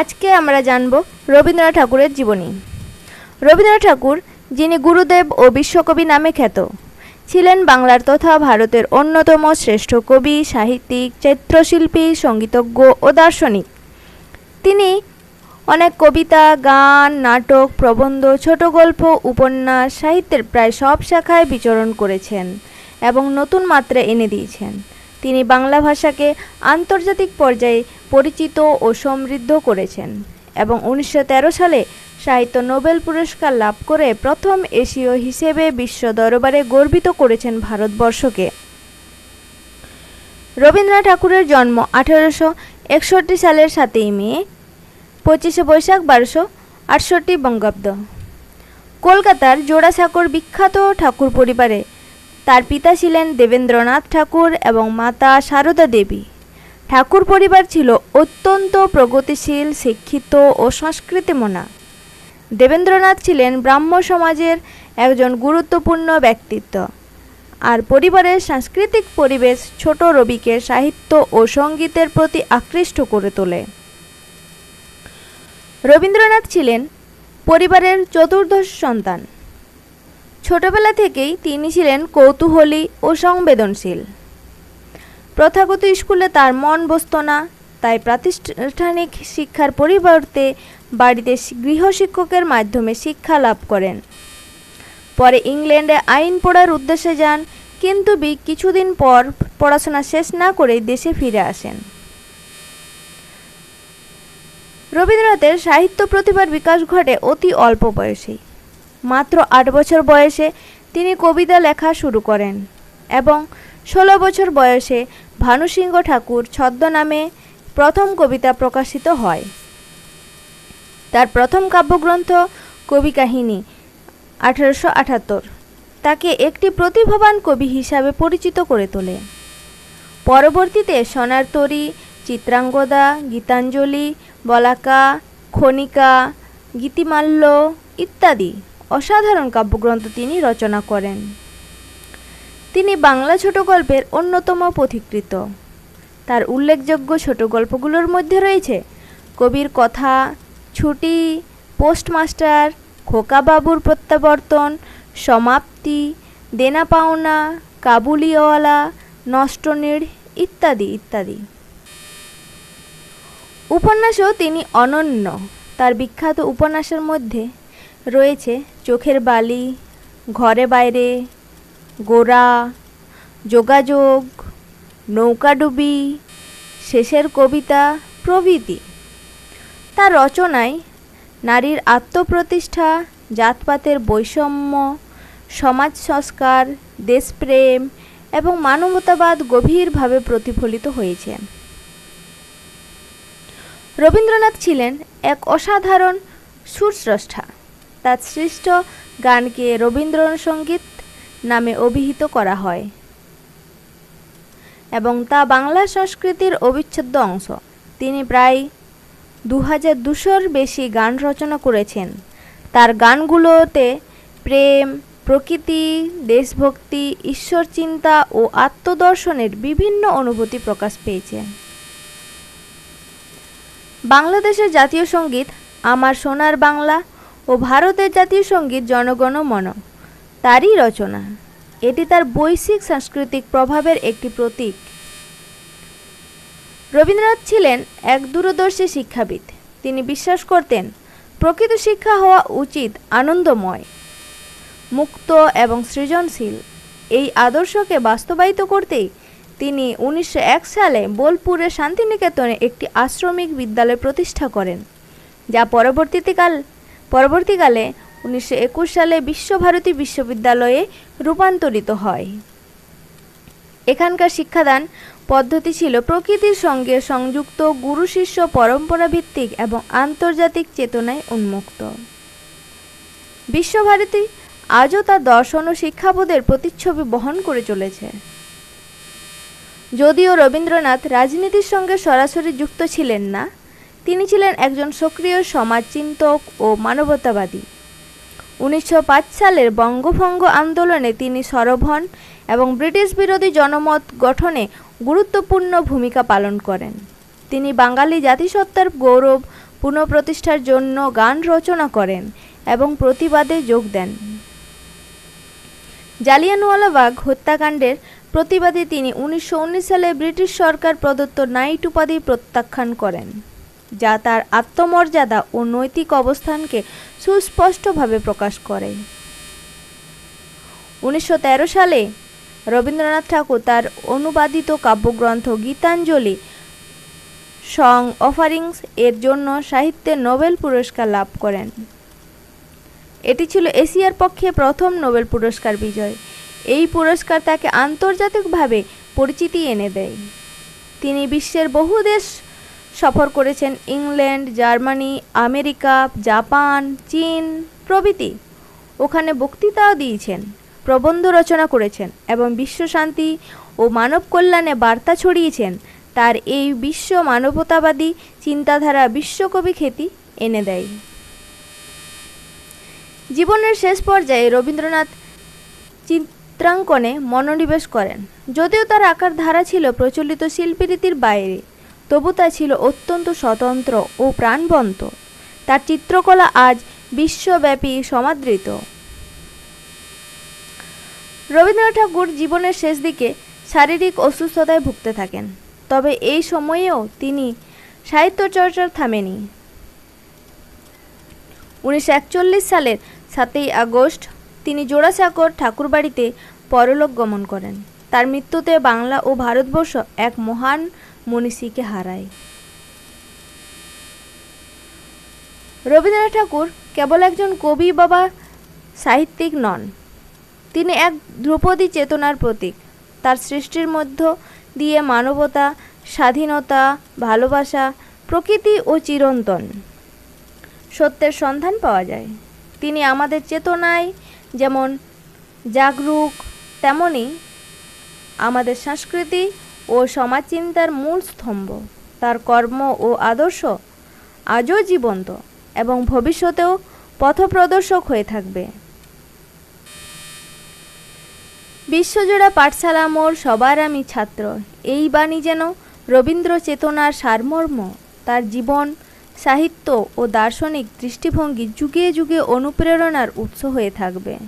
আজকে আমরা জানব রবীন্দ্রনাথ ঠাকুরের জীবনী। রবীন্দ্রনাথ ঠাকুর, যিনি গুরুদেব ও বিশ্বকবি নামে খ্যাত, ছিলেন বাংলার তথা ভারতের অন্যতম শ্রেষ্ঠ কবি, সাহিত্যিক, চিত্রশিল্পী, সঙ্গীতজ্ঞ ও দার্শনিক। তিনি অনেক কবিতা, গান, নাটক, প্রবন্ধ, ছোট গল্প, উপন্যাস, সাহিত্যের প্রায় সব শাখায় বিচরণ করেছেন এবং নতুন মাত্রা এনে দিয়েছেন। তিনি বাংলা ভাষাকে আন্তর্জাতিক পর্যায়ে পরিচিত ও সমৃদ্ধ করেছেন এবং উনিশশো তেরো সালে সাহিত্য নোবেল পুরস্কার লাভ করে প্রথম এশীয় হিসেবে বিশ্ব দরবারে গর্বিত করেছেন ভারতবর্ষকে। রবীন্দ্রনাথ ঠাকুরের জন্ম আঠারোশো একষট্টি সালের সাতই মে, পঁচিশে বৈশাখ বারোশো আটষট্টি বঙ্গাব্দ। কলকাতার জোড়াসাঁকোর বিখ্যাত ঠাকুর পরিবারে তার পিতা ছিলেন দেবেন্দ্রনাথ ঠাকুর এবং মাতা সারদা দেবী। ঠাকুর পরিবার ছিল অত্যন্ত প্রগতিশীল, শিক্ষিত ও সংস্কৃতিমনা। দেবেন্দ্রনাথ ছিলেন ব্রাহ্ম সমাজের একজন গুরুত্বপূর্ণ ব্যক্তিত্ব। আর পরিবারের সাংস্কৃতিক পরিবেশ ছোট রবিকে সাহিত্য ও সঙ্গীতের প্রতি আকৃষ্ট করে তোলে। রবীন্দ্রনাথ ছিলেন পরিবারের চতুর্দশ সন্তান। ছোটবেলা থেকেই তিনি ছিলেন কৌতূহলী ও সংবেদনশীল। প্রথাগত স্কুলে তার মন বসত না, তাই প্রাতিষ্ঠানিক শিক্ষার পরিবর্তে বাড়িতে গৃহশিক্ষকের মাধ্যমে শিক্ষা লাভ করেন। পরে ইংল্যান্ডে আইন পড়ার উদ্দেশ্যে যান, কিন্তু বি- কিছুদিন পর পড়াশোনা শেষ না করেই দেশে ফিরে আসেন। রবীন্দ্রনাথের সাহিত্য প্রতিভার বিকাশ ঘটে অতি অল্প বয়সেই। মাত্র আট বছর বয়সে তিনি কবিতা লেখা শুরু করেন এবং ষোলো বছর বয়সে ভানুসিংহ ঠাকুর ছদ্মনামে প্রথম কবিতা প্রকাশিত হয়। তার প্রথম কাব্যগ্রন্থ কবি কাহিনী আঠারোশো আটাত্তর। তাকে একটি প্রতিভাবান কবি হিসাবে পরিচিত করে তোলে। পরবর্তীতে সোনার তরী, চিত্রাঙ্গদা, গীতাঞ্জলি, বলাকা, খনিকা, গীতিমাল্য ইত্যাদি অসাধারণ কাব্যগ্রন্থ তিনি রচনা করেন। তিনি বাংলা ছোট গল্পের অন্যতম পথিকৃত তার উল্লেখযোগ্য ছোট গল্পগুলোর মধ্যে রয়েছে কবির কথা, ছুটি, পোস্টমাস্টার খোকাবাবুর প্রত্যাবর্তন, সমাপ্তি, দেনা পাওনা, কাবুলিওয়ালা, নষ্টনীড় ইত্যাদি ইত্যাদি। উপন্যাসও তিনি অনন্য। তার বিখ্যাত উপন্যাসের মধ্যে রয়েছে চোখের বালি, ঘরে বাইরে গোরা যোগাযোগ নৌকাডুবি শেষের কবিতা প্রভৃতি। তার রচনায় নারীর আত্মপ্রতিষ্ঠা, জাতপাতের বৈষম্য, সমাজ সংস্কার, দেশপ্রেম এবং মানবতাবাদ গভীরভাবে প্রতিফলিত হয়েছে। রবীন্দ্রনাথ ছিলেন এক অসাধারণ সুরস্রষ্টা তার সৃষ্ট গানকে রবীন্দ্রসঙ্গীত নামে অভিহিত করা হয় এবং তা বাংলা সংস্কৃতির অবিচ্ছেদ্য অংশ। তিনি প্রায় দু হাজার দুশোর বেশি গান রচনা করেছেন। তার গানগুলোতে প্রেম, প্রকৃতি, দেশভক্তি ঈশ্বর চিন্তা ও আত্মদর্শনের বিভিন্ন অনুভূতি প্রকাশ পেয়েছে। বাংলাদেশের জাতীয় সংগীত আমার সোনার বাংলা ও ভারতের জাতীয় সংগীত জনগণ মন তারই রচনা। এটি তার বৈশ্বিক সাংস্কৃতিক প্রভাবের একটি প্রতীক। রবীন্দ্রনাথ ছিলেন এক দূরদর্শী শিক্ষাবিদ। তিনি বিশ্বাস করতেন, প্রকৃত শিক্ষা হওয়া উচিত আনন্দময়, মুক্ত এবং সৃজনশীল। এই আদর্শকে বাস্তবায়িত করতেই তিনি উনিশশো এক সালে বোলপুরের শান্তিনিকেতনে একটি আশ্রমিক বিদ্যালয় প্রতিষ্ঠা করেন, যা পরবর্তীকাল পরবর্তীকালে উনিশশো একুশ সালে বিশ্বভারতী বিশ্ববিদ্যালয়ে রূপান্তরিত হয়। এখানকার শিক্ষাদান পদ্ধতি ছিল প্রকৃতির সঙ্গে সংযুক্ত গুরু শিষ্য পরম্পরা ভিত্তিক এবং আন্তর্জাতিক চেতনায় উন্মুক্ত। বিশ্বভারতী আজও তার দর্শন ও শিক্ষাবোধের প্রতিচ্ছবি বহন করে চলেছে। যদিও রবীন্দ্রনাথ রাজনীতির সঙ্গে সরাসরি যুক্ত ছিলেন না তিনি ছিলেন একজন সক্রিয় সমাজচিন্তক ও মানবতাবাদী। উনিশশো পাঁচ সালের বঙ্গভঙ্গ আন্দোলনে তিনি সরব হন এবং ব্রিটিশ বিরোধী জনমত গঠনে গুরুত্বপূর্ণ ভূমিকা পালন করেন। তিনি বাঙালি জাতিসত্তার গৌরব পুনঃপ্রতিষ্ঠার জন্য গান রচনা করেন এবং প্রতিবাদে যোগ দেন। জালিয়ানওয়ালাবাগ হত্যাকাণ্ডের প্রতিবাদে তিনি উনিশশো উনিশ সালে ব্রিটিশ সরকার প্রদত্ত নাইট উপাধি প্রত্যাখ্যান করেন। যা তার আত্মমর্যাদা ও নৈতিক অবস্থানকে সুস্পষ্টভাবে প্রকাশ করে। উনিশশো তেরো সালে রবীন্দ্রনাথ ঠাকুর তার অনুবাদিত কাব্যগ্রন্থ গীতাঞ্জলি সং অফারিংস এর জন্য সাহিত্যে নোবেল পুরস্কার লাভ করেন। এটি ছিল এশিয়ার পক্ষে প্রথম নোবেল পুরস্কার বিজয়। এই পুরস্কার তাকে আন্তর্জাতিকভাবে পরিচিতি এনে দেয়। তিনি বিশ্বের বহু দেশ সফর করেছেন ইংল্যান্ড, জার্মানি, আমেরিকা, জাপান, চীন প্রভৃতি। ওখানে বক্তৃতাও দিয়েছেন, প্রবন্ধ রচনা করেছেন এবং বিশ্বশান্তি ও মানব কল্যাণে বার্তা ছড়িয়েছেন। তার এই বিশ্ব মানবতাবাদী চিন্তাধারা বিশ্বকবি খ্যাতি এনে দেয়। জীবনের শেষ পর্যায়ে রবীন্দ্রনাথ চিত্রাঙ্কনে মনোনিবেশ করেন। যদিও তার আকার ধারা ছিল প্রচলিত শিল্পীরীতির বাইরে তবু তা ছিল অত্যন্ত স্বতন্ত্র ও প্রাণবন্ত। তার চিত্রকলা আজ বিশ্বব্যাপী সমাদৃত। রবীন্দ্রনাথ ঠাকুর জীবনের শেষ দিকে শারীরিক অসুস্থতায় ভুগতে থাকেন, তবে এই সময়েও তিনি সাহিত্য চর্চার থামেনি। উনিশশো একচল্লিশ সালের সাতই আগস্ট তিনি জোড়াসাঁকর ঠাকুরবাড়িতে পরলোক গমন করেন। তার মৃত্যুতে বাংলা ও ভারতবর্ষ এক মহান মনীষীকে হারায়। রবীন্দ্রনাথ ঠাকুর কেবল একজন কবি বাবা সাহিত্যিক নন। তিনি এক ধ্রুপদী চেতনার প্রতীক। তার সৃষ্টির মধ্য দিয়ে মানবতা, স্বাধীনতা, ভালোবাসা, প্রকৃতি ও চিরন্তন সত্যের সন্ধান পাওয়া যায়। তিনি আমাদের চেতনায় যেমন জাগরুক তেমনি আমাদের সংস্কৃতি ও সমাজচিন্তার মূল স্তম্ভ। তার কর্ম ও আদর্শ আজও জীবন্ত এবং ভবিষ্যতেও পথপ্রদর্শক হয়ে থাকবে। বিশ্বজোড়া পাঠশালা মোর সবার আমি ছাত্র। এই বাণী যেন রবীন্দ্র চেতনার সারমর্ম, তার জীবন, সাহিত্য ও দার্শনিক দৃষ্টিভঙ্গি যুগে যুগে অনুপ্রেরণার উৎস হয়ে থাকবে।